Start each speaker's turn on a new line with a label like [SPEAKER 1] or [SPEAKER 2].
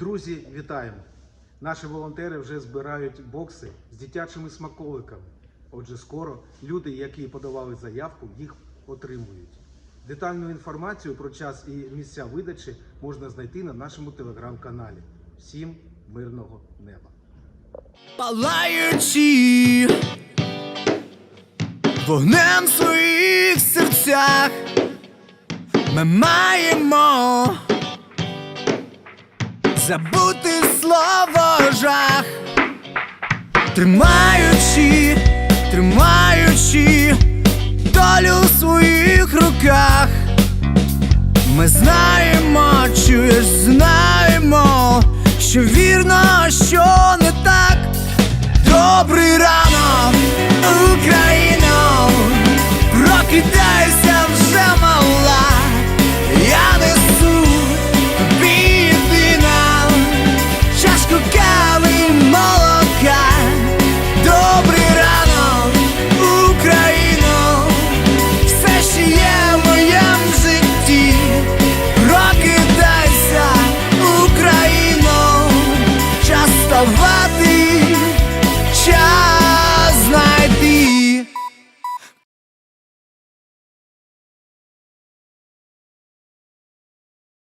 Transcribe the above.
[SPEAKER 1] Друзі, вітаємо! Наші волонтери вже збирають бокси з дитячими смаколиками. Отже, скоро люди, які подавали заявку, їх отримують. Детальну інформацію про час і місця видачі можна знайти на нашому телеграм-каналі. Всім мирного неба!
[SPEAKER 2] палаючи вогнем в своїх серцях, ми маємо забути слово жах, тримаючи, тримаючи долю в своїх руках. Ми знаємо, чуєш, знаємо, що вірно, що не так. of what